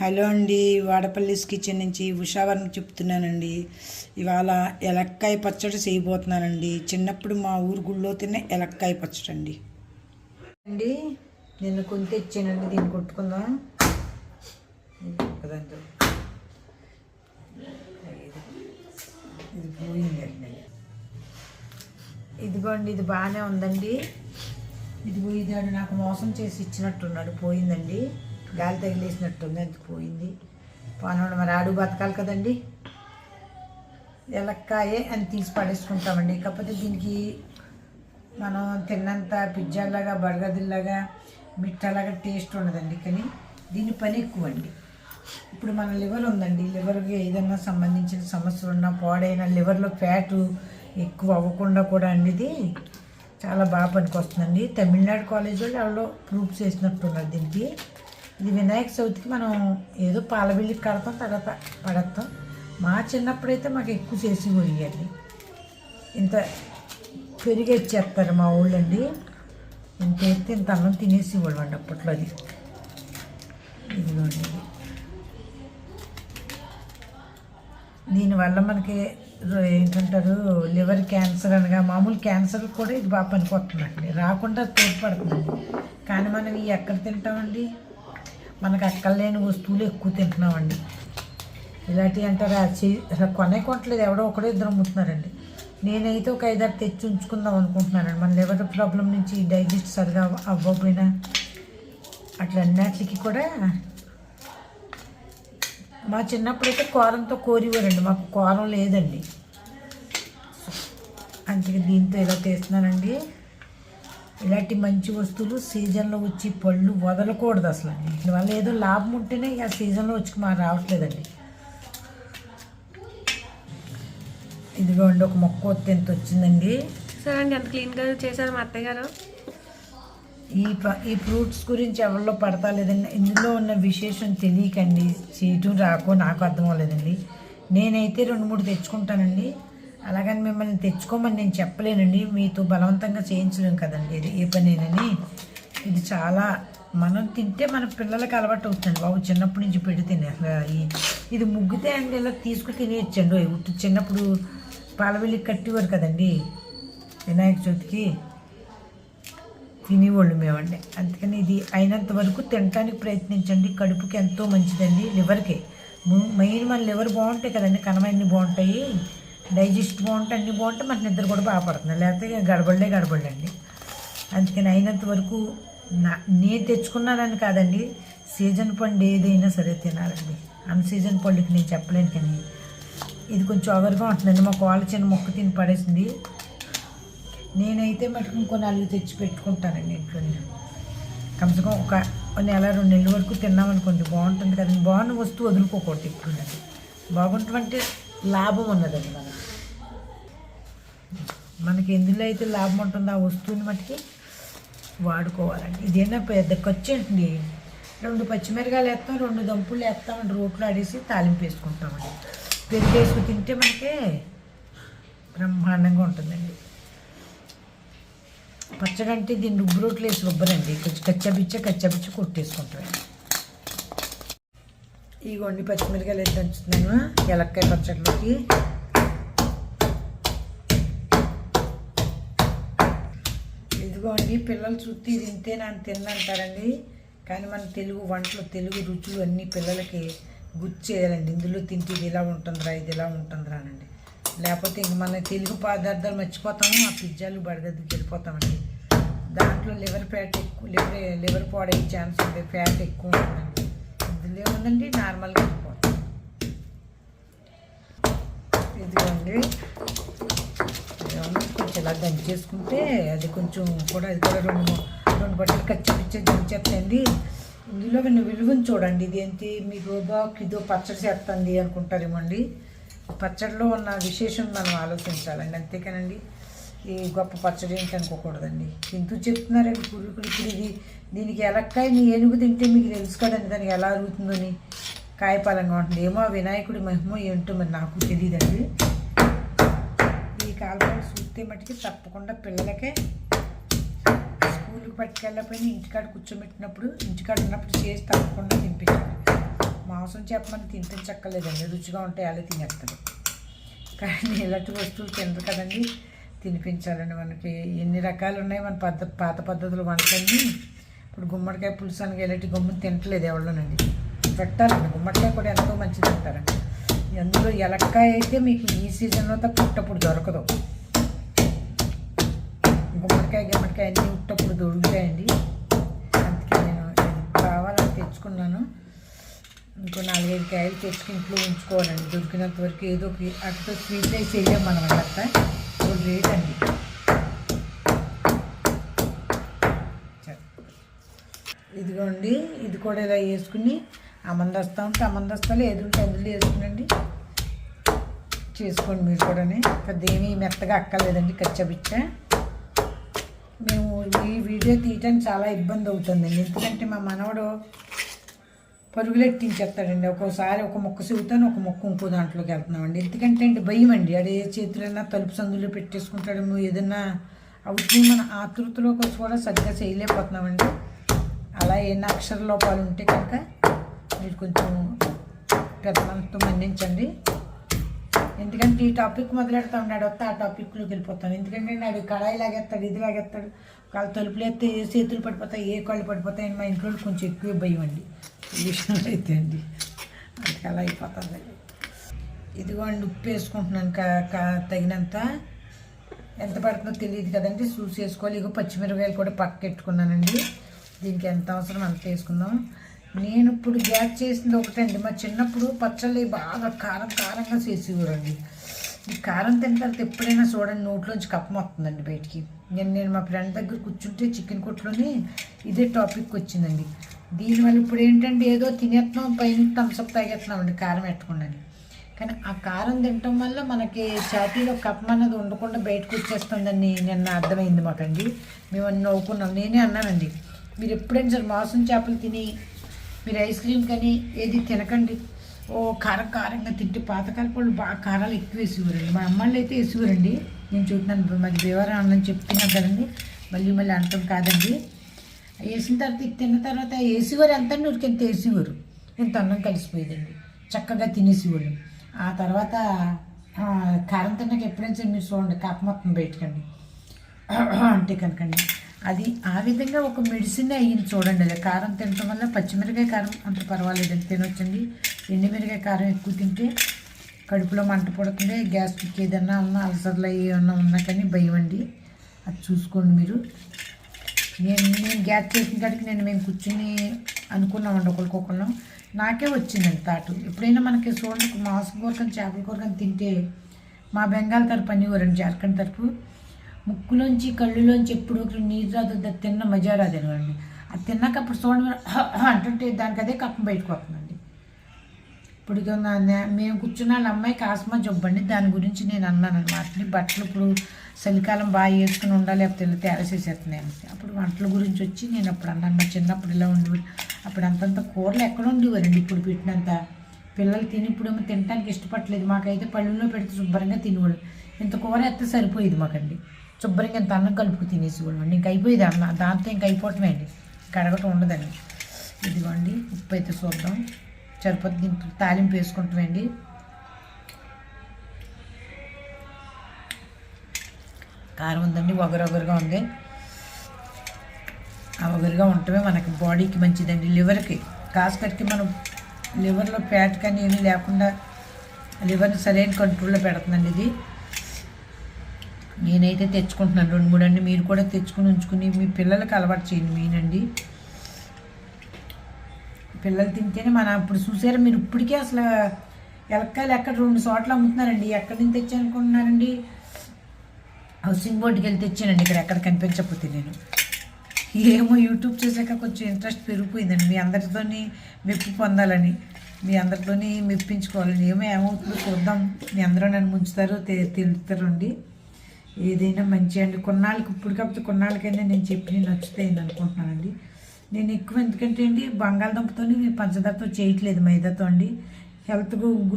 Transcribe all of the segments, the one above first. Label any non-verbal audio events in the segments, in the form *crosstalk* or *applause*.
Hello అండి వాడపల్లిస్ kitchen నుంచి ఉషావరం చెప్తున్నానండి. ఇవాళ ఎలక్కాయ పచ్చడి చేయబోతున్నానండి. చిన్నప్పుడు మా ఊరు గుళ్ళో తిన్న ఎలక్కాయ పచ్చడి అండి అండి నిన్న కొని తెచ్చానండి దీన్ని కొట్టుకుందాం. కదండి ఇది పోయిందండి. ఇదిగోండి ఇది బాగానే ఉందండి. ఇది పోయిందండి నాకు మోసం చేసి ఇచ్చినట్టున్నాడు పోయిందండి. గాలి తగిలేసినట్టుంది అది పోయింది. పోనండి మరి ఆడు బతకాలి కదండి. ఎలక్కాయే అని తీసి పడేసుకుంటామండి. కాకపోతే దీనికి మనం తిన్నంత పిజ్జాలాగా బర్గర్లాగా మిట్టలాగా టేస్ట్ ఉండదండి. కానీ దీని పని ఎక్కువ అండి ఇప్పుడు మన లివర్ ఉందండి. లివర్కి ఏదైనా సంబంధించిన సమస్యలు ఉన్నా పాడైన లివర్లో ఫ్యాటు ఎక్కువ అవ్వకుండా కూడా అండి ఇది చాలా బాగా పనికొస్తుందండి. తమిళనాడు కాలేజ్ వాళ్ళు ఎవరో ప్రూఫ్ చేసినట్టున్నారు దీనికి. ఇది వినాయక చవితికి మనం ఏదో పాలబిల్లికి కడతాం తర్వాత పడతాం మా చిన్నప్పుడైతే మాకు ఎక్కువ చేసి పోయాలి ఇంత పెరిగేచ్చేస్తారు మా ఊళ్ళండి. ఇంత ఎత్తే ఇంత అన్నం తినేసి ఇవ్వండి అప్పట్లో అది. ఇదిగోండి. దీనివల్ల మనకి రో- ఏంటంటారు లివర్ క్యాన్సర్ అనగా మామూలు క్యాన్సర్ కూడా ఇది బాగా పనికొస్తుందండి. రాకుండా తోడ్పడుతుందండి. కానీ మనం ఇవి ఎక్కడ తింటామండి? మనకు అక్కర్లేని వస్తువులు ఎక్కువ తింటున్నామండి. ఇలాంటివి అంటారా? అసలు కొనే కొట్టలేదు ఎవడో ఒకడో ఇద్దరు అమ్ముతున్నారండి. నేనైతే ఒక ఐదారు తెచ్చి ఉంచుకుందాం అనుకుంటున్నానండి. మన లివర్ ప్రాబ్లం నుంచి డైజెస్ట్ సరిగా అవ్వ- అవ్వకపోయినా అట్లా అన్నిటికి కూడా మా చిన్నప్పుడైతే కోరంతో కోరివారండి. మాకు కోరం లేదండి. అందుకే దీంతో ఇలా తీస్తున్నానండి ఇలాంటి మంచి వస్తువులు సీజన్లో వచ్చి పళ్ళు వదలకూడదు అసలు. అండి దీనివల్ల ఏదో లాభం ఉంటేనే ఇక ఆ సీజన్లో వచ్చి మా రావట్లేదండి. ఇదిగోండి ఒక మొక్క ఎంత వచ్చిందండి? సరే అండి ఎంత క్లీన్గా చేశారు మా అత్తయ్య గారు. ఈ ఈ ఫ్రూట్స్ గురించి ఎవరిలో పడతా లేదండి ఇందులో ఉన్న విశేషం తెలియకండి. చేయటం రాకో నాకు అర్థం అవ్వలేదండి. నేనైతే రెండు మూడు తెచ్చుకుంటానండి. అలాగని మిమ్మల్ని తెచ్చుకోమని నేను చెప్పలేనండి మీతో బలవంతంగా చేయించలేం కదండి. ఇది ఏ పనేనని ఇది చాలా మనం తింటే మన పిల్లలకి అలవాటు అవుతుంది బాబు. చిన్నప్పటి నుంచి పెడితేనే అసలు ఇది ముగ్గితే అండి ఇలా తీసుకు తినేయచ్చండి. ఓ చిన్నప్పుడు పాలవెల్లి కట్టేవారు కదండి వినాయక చవితికి. తినేవాళ్ళు మేమండి. అందుకని ఇది అయినంత వరకు తినడానికి ప్రయత్నించండి. కడుపుకి ఎంతో మంచిదండి. లివర్కి. మెయిన్ మన లివర్ బాగుంటాయి కదండి. కనమన్నీ బాగుంటాయి. డైజెస్ట్ బాగుంటాయి అన్నీ బాగుంటే మన నిద్ర కూడా బాగా పడుతుంది. లేకపోతే గడబడలే గడబడండి. అందుకని అయినంత వరకు నా నేను తెచ్చుకున్నానని కాదండి సీజన్ పండు ఏదైనా సరే తినాలండి. అన్ సీజన్ పండుకి నేను చెప్పలేను కానీ ఇది కొంచెం ఓవర్గా ఉంటుందండి. మా కోళ్ళ చిన్న మొక్క తిని పడేసింది. నేనైతే మటుకు ఇంకో నాలుగు తెచ్చి పెట్టుకుంటానండి ఇంట్లో కమ్సే కమ్ ఒక నెల రెండు నెలల వరకు తిన్నామనుకోండి బాగుంటుంది కదండి. బాగున్న వస్తువు వదులుకోకూడదు ఇప్పుడు బాగుంటుందంటే లాభం ఉన్నదండి మనకి. మనకి ఎందులో అయితే లాభం ఉంటుందో ఆ వస్తువుని మట్టికి వాడుకోవాలండి. ఇదేనా పెద్ద ఖర్చు అండి. రెండు పచ్చిమిరకాయలు వేస్తాం రెండు దంపులు వేస్తామండి రోట్లో ఆడేసి తాలింపు వేసుకుంటామండి. పెరుగు వేసుకు తింటే మనకి బ్రహ్మాండంగా ఉంటుందండి. పచ్చగంటే దీన్ని రుబ్బు రోట్లు వేసి రుబ్బరండి. కొంచెం కచ్చబిచ్చ కచ్చబిచ్చ కొట్టేసుకుంటామండి. ఇగోండి పచ్చిమిరకాయలు వేసి దంచుతున్నాను ఎలక్కాయ పచ్చడిలోకి ఇవి పిల్లలు చుట్టి తింటే నన్ను తిన్నంటారండి. కానీ మన తెలుగు వంటలు తెలుగు రుచులు అన్నీ పిల్లలకి గుర్తు చేయాలండి. ఇందులో తింటే ఇది ఇలా ఉంటుందిరా ఇది ఇలా ఉంటుందిరా అనండి. లేకపోతే ఇంక మన తెలుగు పదార్థాలు మర్చిపోతాము ఆ పిజ్జాలు బడగదికి వెళ్ళిపోతామండి దాంట్లో లివర్ ఫ్యాట్ ఎక్కువ లివర్ లివర్ పాడయ్యే ఛాన్స్ ఉంది ఫ్యాట్ ఎక్కువ ఉంటుందండి. ఇందులో ఏముందండి? నార్మల్గా వెళ్ళిపోతాం ఇదిగోండి. కొంచెం ఇలా దంచేసుకుంటే అది కొంచెం కూడా అది కూడా రెండు రెండు బట్టలు కచ్చి పిచ్చి ఇందులో నేను విలువని చూడండి. ఇది ఏంటి? మీకు బాక్ ఇదో పచ్చడి చేస్తుంది అనుకుంటారేమోండి. పచ్చడిలో ఉన్న విశేషం మనం ఆలోచించాలండి. అంతేకానండి. ఈ గొప్ప పచ్చడి ఏంటి అనుకోకూడదండి. ఎందుకు చెప్తున్నారండి పురుగులు ఇప్పుడు ఇది దీనికి ఎలక్కాయ మీ ఏనుగు తింటే మీకు తెలుసు కదండి దానికి ఎలా అరుగుతుందని. కాయపాలంగా ఉంటుంది ఏమో వినాయకుడి మహిమ ఏంటో మరి నాకు తెలియదండి. కాలంలో చూస్తే మటుకి తప్పకుండా పిల్లలకే స్కూల్కి పట్టుకెళ్ళకపోయినా ఇంటికాడ కూర్చోబెట్టినప్పుడు ఇంటికాడ ఉన్నప్పుడు చేసి తప్పకుండా తినిపించాలి. మాంసం మాంసం చెప్పమని తినిపించక్కర్లేదండి రుచిగా ఉంటాయి అలా తినేస్తారు కానీ ఇలాంటి వస్తువులు తినరు కదండి. తినిపించాలండి మనకి. ఎన్ని రకాలు ఉన్నాయి మన పద్ధ పాత పద్ధతులు వంటలన్నీ. ఇప్పుడు గుమ్మడికాయ పులుసు అనగా ఇలాంటి గుమ్మని తినట్లేదు ఎవరిలోనండి పెట్టాలండి. గుమ్మడికాయ కూడా ఎంతో మంచిది అంటారండి ఎందులో ఎలక్కాయ అయితే మీకు ఈ సీజన్లో తప్ప పుట్టప్పుడు దొరకదు. గుమ్మడికాయ గుమ్మడికాయ అన్నీ ఉట్టప్పుడు దొరుకుతాయండి. అందుకే నేను కావాలని తెచ్చుకున్నాను. ఇంకో నాలుగైదు కాయలు తెచ్చుకుని ఇంట్లో ఉంచుకోవాలండి. దొరికినంత వరకు ఏదో అక్కడ అటుతో స్వీట్ రైస్ వేయలేం మనం అట్లా ఇప్పుడు రేట్ అండి. ఇదిగోండి ఇది కూడా ఇలా వేసుకుని అమందస్తా ఉంటే అమందస్తాలు ఏది ఉంటే అందులో వేసుకోండి చేసుకోండి మీరు కూడా పెద్ద ఏమీ మెత్తగా అక్కర్లేదండి కచ్చబిచ్చ. మేము ఈ వీడియో తీయటానికి చాలా ఇబ్బంది అవుతుందండి. ఎందుకంటే మా మనవడు పరుగులెట్టించేస్తాడండి ఒక్కోసారి ఒక మొక్క చెబుతాను ఒక మొక్క ఇంకో దాంట్లోకి వెళ్తున్నామండి. ఎందుకంటే అండి భయం అండి అదే చేతులైనా తలుపు సందులో పెట్టేసుకుంటాడేమో ఏదన్నా అవుతుంది మన ఆతృతలో కూడా సరిగ్గా చేయలేకపోతున్నామండి. అలా ఏమైనా అక్షర లోపాలు ఉంటే కనుక మీరు కొంచెం పెద్ద మనసుతో మన్నించండి. ఎందుకంటే ఈ టాపిక్ మొదలెడతా ఉన్నాడు వస్తే ఆ టాపిక్లోకి వెళ్ళిపోతాను. ఎందుకంటే నాడు కళాయి లాగేస్తాడు ఇది లాగేస్తాడు. కాళ్ళు తలుపులు ఎత్తే ఏ చేతులు పడిపోతాయి ఏ కాళ్ళు పడిపోతాయి అని మా ఇంట్లో కొంచెం ఎక్కువ భయం అండి. ఈ విషయంలో అయితే అండి. అందుకే అలా అయిపోతుంది. ఇదిగోండి ఉప్పు వేసుకుంటున్నాను కా తగినంత. ఎంత పడుతుందో తెలియదు కదండి చూసి వేసుకోవాలి. ఇగో పచ్చిమిరపకాయలు కూడా పక్కెట్టుకున్నానండి దీనికి ఎంత అవసరం అంత వేసుకుందాం. నేను ఇప్పుడు గ్యాస్ చేసింది ఒకటండి మా చిన్నప్పుడు పచ్చళ్ళు బాగా కారం కారంగా చేసేవారండి ఈ కారం తిన్న తర్వాత ఎప్పుడైనా చూడండి నోట్లోంచి కప్పం వస్తుందండి బయటికి. నేను నేను మా ఫ్రెండ్ దగ్గర కూర్చుంటే చికెన్ కొట్లోనే ఇదే టాపిక్ వచ్చిందండి. దీనివల్ల ఇప్పుడు ఏంటంటే ఏదో తినేస్తున్నాం పైన థమ్స్అప్ తాగేస్తున్నామండి కారం పెట్టుకున్నాను కానీ ఆ కారం తినటం వల్ల మనకి ఛాతీలో కప్పం అనేది ఉండకుండా బయటకు వచ్చేస్తుందని నిన్న అర్థమైంది మాకండి. మేము అన్ని నవ్వుకున్నాం. నేనే అన్నానండి మీరు ఎప్పుడైనా సరే మాంసం చేపలు తిని మీరు ఐస్ క్రీమ్ కానీ ఏది తినకండి. ఓ కారం కారంగా తింటే పాతకాల వాళ్ళు బాగా కారాలు ఎక్కువ వేసేవారండి. మా అమ్మాళ్ళు అయితే వేసేవారండి. నేను చూస్తున్నాను మరి దేవరం అన్నని చెప్తున్నాను కదండి. మళ్ళీ మళ్ళీ అంటాం కాదండి. వేసిన తర్వాత తిన్న తర్వాత వేసేవారు ఎంత నూరికి ఎంత వేసేవారు. ఇంత అన్నం కలిసిపోయేదండి. చక్కగా తినేసేవాళ్ళు. ఆ తర్వాత కారం తిన్నాక ఎప్పుడైనా సరే మీరు చూడండి కప్ప మొత్తం బయటకండి. *clears throat* అంటే కనుకండి. అది ఆ విధంగా ఒక మెడిసిన్ అయ్యింది చూడండి. అది కారం తినటం వల్ల పచ్చిమిరకాయ కారం అంత పర్వాలేదండి తినొచ్చండి. ఎండుమిరకాయ కారం ఎక్కువ తింటే కడుపులో మంట పడుతుంది. గ్యాస్ట్రిక్ ఏదన్నా ఉన్నా అల్సర్లు ఏమన్నా ఉన్నా కానీ భయం అండి. అది చూసుకోండి మీరు. నేను నేను గ్యాస్ చేసిన కాడికి నేను మేము కూర్చుని అనుకున్నామండి ఒకరికొకరు నాకే వచ్చిందండి తాటు. ఎప్పుడైనా మనకి చూడండి మాంసం కానీ చేపల కూరకని తింటే మా బెంగాల్ తరపు అనేవారండి జార్ఖండ్ తరపు. ముక్కులోంచి కళ్ళులోంచి ఎప్పుడు ఒకరు నీరు రాదు అది తిన్న మజా రాదనివ్వండి అది తిన్నాక అప్పుడు చూడండి అంటుంటే దానికి అదే కప్పం బయటకు వస్తుందండి. ఇప్పుడు మేము కూర్చున్న వాళ్ళ అమ్మాయికి ఆస్మా జబ్బండి దాని గురించి నేను అన్నాను అనమాట. బట్టలు ఇప్పుడు చలికాలం బాగా వేసుకుని ఉండాలి లేకపోతే ఇలా చేసేస్తున్నాయి అప్పుడు వంటల గురించి వచ్చి నేను అప్పుడు అన్నాను. మా చిన్నప్పుడు ఇలా ఉండేవారు అప్పుడు అంతంత కూరలు ఎక్కడ ఉండేవారండి? ఇప్పుడు పెట్టినంత పిల్లలు తిని ఇప్పుడేమో తినడానికి ఇష్టపడలేదు. మాకైతే పళ్ళులో పెడితే శుభ్రంగా తినేవాళ్ళు. ఇంత కూర ఎత్తే సరిపోయేది మాకండి. శుభ్రంగా ఇంత అన్నం కలుపుకు తినేసి అండి ఇంక అన్న దాంతో ఇంక అయిపోవటమే అండి కడగటం ఉండదండి. ఇదిగోండి ఉప్పు అయితే చూద్దాం. సరిపోతే దీంట్లో తాలింపు వేసుకుంటామండి. కారం ఉందండి ఒగరొగరుగా ఉంది. ఆ ఒగరుగా ఉండటమే మనకి బాడీకి మంచిదండి. లివర్కి కాస్కట్కి మనం లివర్లో ఫ్యాట్ కానీ ఏమీ లేకుండా లివర్ని సరైన కంట్రోల్లో పెడుతుందండి ఇది. నేనైతే తెచ్చుకుంటున్నాను. రెండు మూడు అండి. మీరు కూడా తెచ్చుకుని ఉంచుకుని మీ పిల్లలకి అలవాటు చేయండి మెయినండి. పిల్లలు తింటేనే మన ఇప్పుడు చూసారా మీరు ఇప్పటికే అసలు ఎలక్కాయలు ఎక్కడ రెండు చోట్ల అమ్ముతున్నారండి. ఎక్కడి నుంచి తెచ్చానుకుంటున్నారండి హౌసింగ్ బోర్డుకి వెళ్ళి తెచ్చానండి. ఇక్కడ ఎక్కడ కనిపించకపోతే నేను. ఏమో యూట్యూబ్ చేశాక కొంచెం ఇంట్రెస్ట్ పెరిగిపోయిందండి. మీ అందరితోని మెప్పు పొందాలని మీ అందరితోని మెప్పించుకోవాలని. ఏమో ఏమవుతుందో చూద్దాం. మీ అందరూ నన్ను ముంచుతారో తె తెలుస్తారండి ఏదైనా మంచి అండి. కొన్నాళ్ళకి ఇప్పుడు కాకపోతే కొన్నాళ్ళకైనా నేను చెప్పి నచ్చుతాయని అనుకుంటున్నానండి. నేను ఎక్కువ ఎందుకంటే అండి బంగాళదుంపతో పంచదారతో చేయట్లేదు మైదాతో అండి. హెల్త్కు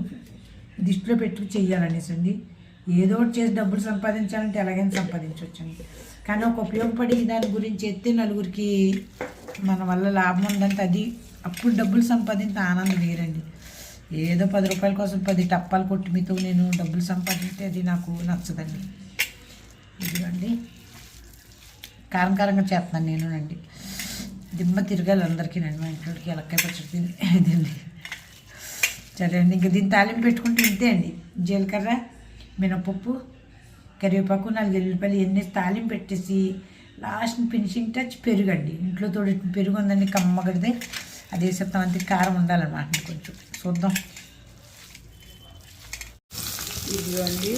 దృష్టిలో పెట్టుకు చేయాలనేసి అండి. ఏదో ఒకటి చేసి డబ్బులు సంపాదించాలంటే ఎలాగైనా సంపాదించవచ్చండి. కానీ ఒక ఉపయోగపడి దాని గురించి ఎత్తే నలుగురికి మన వల్ల లాభం ఉందంటే అది అప్పుడు డబ్బులు సంపాదించిన ఆనందం వేరండి. ఏదో పది రూపాయల కోసం పది టప్పాలు కొట్టి మీతో నేను డబ్బులు సంపాదిస్తే అది నాకు నచ్చదండి. ఇదిగోండి. కారం కారంగా చేస్తున్నాను నేనునండి దిమ్మ తిరగాలి అందరికీ నండి మా ఇంట్లోకి ఎలక్కాయ పచ్చడి ఇదండి. సరే అండి ఇంకా దీన్ని తాలింపు పెట్టుకుంటే ఇంతే అండి. జీలకర్ర మినపప్పు కరివేపాకు నాలుగు ఎల్లుల్లిపాయలు ఎన్ని తాలింపు పెట్టేసి లాస్ట్ ఫినిషింగ్ టచ్ పెరుగండి. ఇంట్లో తోడి పెరుగు ఉందండి కమ్మగడితే అది వేసేస్తాం అంతే కారం ఉండాలన్నమాట కొంచెం. చూద్దాం. ఇదిగోండి.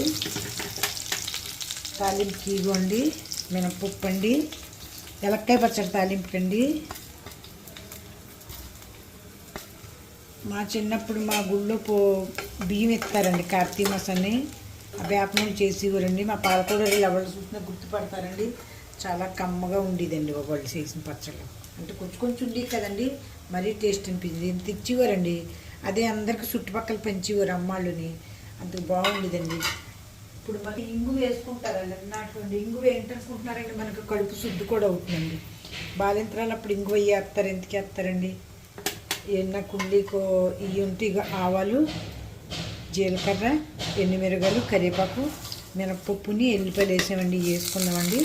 తాలింపుకి ఇదిగోండి మినపప్పు అండి ఎలక్కాయ పచ్చడి తాలింపుకండి మా చిన్నప్పుడు మా గుళ్ళో పో బియ్యం ఇస్తారండి కార్తీక మాసాన్ని. ఆ వేపనం చేసి ఇవ్వరండి. మా పాలకూరలు ఎవరు చూసినా గుర్తుపడతారండి. చాలా కమ్మగా ఉండేదండి వాళ్ళు చేసిన పచ్చళ్ళు. అంటే కొంచెం కొంచెం ఉండేది కదండి. మరీ టేస్ట్ అనిపించింది ఇంత అదే అందరికి చుట్టుపక్కల పెంచేవారు అమ్మాళ్ళుని. అంత బాగుండేదండి. ఇప్పుడు మనం ఇంగు వేసుకుంటారండి. నాటువంటి ఇంగు ఏంటనుకుంటున్నారండి మనకు కడుపు శుద్ధి కూడా అవుతుందండి. బాలింతరాలు అప్పుడు ఇంగు వేస్తారు ఎందుకు వేస్తారండి? ఎన్న కుండీకో ఇవి ఉంటే ఇక ఆవాలు జీలకర్ర ఎండుమిరగాయలు కరివేపాకు మినపప్పుని ఎల్లిపాయలు వేసామండి. వేసుకుందామండి వేసుకున్నామండి.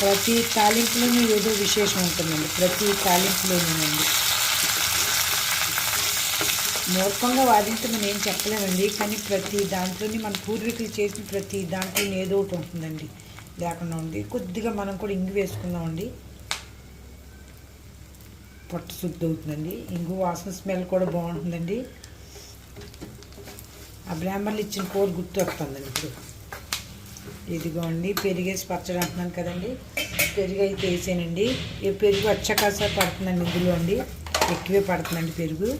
ప్రతి తాలింపులోనూ ఏదో విశేషం ఉంటుందండి. ప్రతి తాలింపులోనేనండి మూర్ఖంగా వాదించమని నేను ఏం చెప్పలేమండి కానీ ప్రతి దాంట్లోని మన పూర్వీకులు చేసిన ప్రతి దాంట్లో ఏదో ఒకటి ఉంటుందండి. లేకుండా ఉంది కొద్దిగా మనం కూడా ఇంగు వేసుకుందామండి. పొట్ట శుద్ధి అవుతుందండి. ఇంగు వాసన స్మెల్ కూడా బాగుంటుందండి. ఆ బ్రాహ్మణులు ఇచ్చిన కూర గుర్తు వస్తుందండి ఇప్పుడు. ఇదిగోండి పెరిగేసి పచ్చడి అంటున్నాను కదండి. పెరుగు అయితే వేసానండి. ఈ పెరుగు వచ్చకాస పడుతుందండి ఇందులో అండి. ఎక్కువే పడుతుందండి పెరుగు.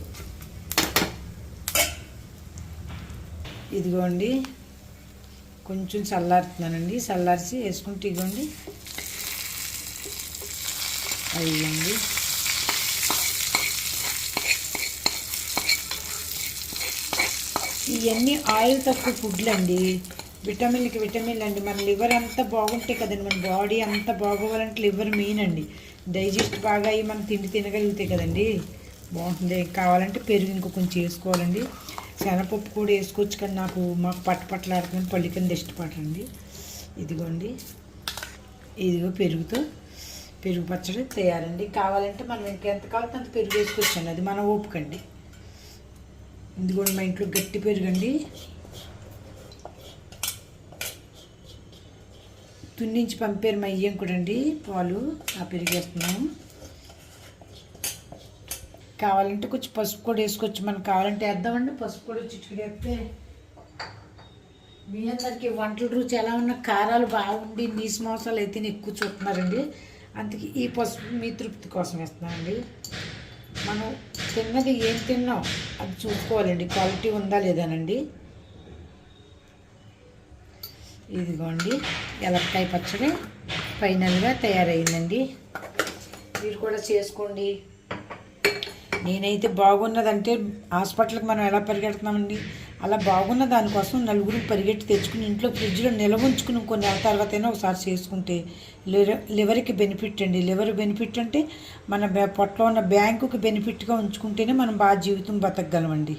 ఇదిగోండి కొంచెం చల్లారుతున్నానండి. చల్లార్చి వేసుకుంటే ఇదిగోండి. అయ్యండి. ఇవన్నీ ఆయిల్ తక్కువ ఫుడ్లు అండి విటమిన్లకి విటమిన్లు అండి. మన లివర్ అంతా బాగుంటే కదండి మన బాడీ అంతా బాగోవాలంటే లివర్ మెయిన్ అండి. డైజెస్ట్ బాగా అయ్యి మనం తిండి తినగలిగితే కదండి బాగుంటుంది. కావాలంటే పెరుగు ఇంకొంచెం కొంచెం శనగపప్పు కూడా వేసుకోవచ్చు కానీ నాకు మాకు పట్టు పట్టలాడుకుని పళ్ళు కింద ఇష్టపడండి ఇదిగోండి. ఇదిగో పెరుగుతో పెరుగు పచ్చడి తయారండి. కావాలంటే మనం ఇంకెంత కావాలంటే అంత పెరుగు వేసుకోవచ్చండి. అది మన ఓపుకండి ఇదిగోండి మా ఇంట్లో గట్టి పెరుగండి తున్నించి పంపారు మా ఇయ్యం కూడా అండి. పాలు ఆ పెరిగేస్తున్నాము కావాలంటే కొంచెం పసుపు కూడా వేసుకోవచ్చు. మనకు కావాలంటే వేద్దామండి. పసుపు కూడా చిట్టుకుడు వేస్తే మీ అందరికి వంటల రుచి ఎలా ఉన్న కారాలు బాగుండి నీసు మోసాలు అయితే ఎక్కువ చూస్తున్నారండి. అందుకే ఈ పసుపు మీ తృప్తి కోసం ఇస్తున్నామండి మనం తిన్నది ఏం తిన్నాం అది చూసుకోవాలండి. క్వాలిటీ ఉందా లేదానండి. ఇదిగోండి ఎలక్కాయ పచ్చడి ఫైనల్గా తయారైందండి. మీరు కూడా చేసుకోండి. నేనైతే బాగున్నదంటే హాస్పిటల్కి మనం ఎలా పరిగెడుతున్నామండి? అలా బాగున్న దానికోసం నలుగురు పరిగెట్టి తెచ్చుకుని ఇంట్లో ఫ్రిడ్జ్లో నిల్వ ఉంచుకుని కొన్ని నెల తర్వాతైనా ఒకసారి చేసుకుంటే లివర్కి బెనిఫిట్ అండి. లివర్ బెనిఫిట్ అంటే మన బ్యా- పొట్టలో ఉన్న బ్యాంకుకి బెనిఫిట్గా ఉంచుకుంటేనే మనం బాగా జీవితం బతకగలమండి.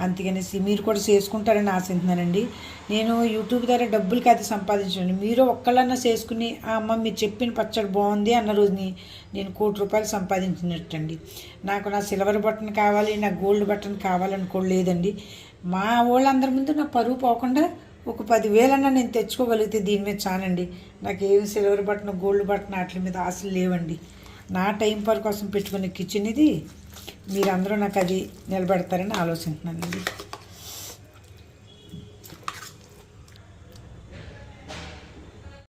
అందుకనేసి మీరు కూడా చేసుకుంటారని ఆశిస్తున్నానండి నేను యూట్యూబ్ ద్వారా డబ్బులకి అది సంపాదించండి. మీరు ఒక్కళ్ళన్నా చేసుకుని "ఆ అమ్మ మీరు చెప్పిన పచ్చడి బాగుంది అన్న రోజుని నేను కోటి రూపాయలు సంపాదించినట్టండి. నాకు నా సిల్వర్ బటన్ కావాలి నా గోల్డ్ బటన్ కావాలనుకోలేదండి మా వాళ్ళందరి ముందు నా పరువు పోకుండా ఒక పదివేలన్నా నేను తెచ్చుకోగలిగితే దీని మీద చాలండి. నాకు ఏమి సిల్వర్ బటన్ గోల్డ్ బటన్ వాటి మీద ఆశలు లేవండి. నా టైం పర్ కోసం పెట్టుకునే కిచెన్ ఇది. మీరందరూ నాకు అది నిలబెడతారని ఆలోచించున్నానండి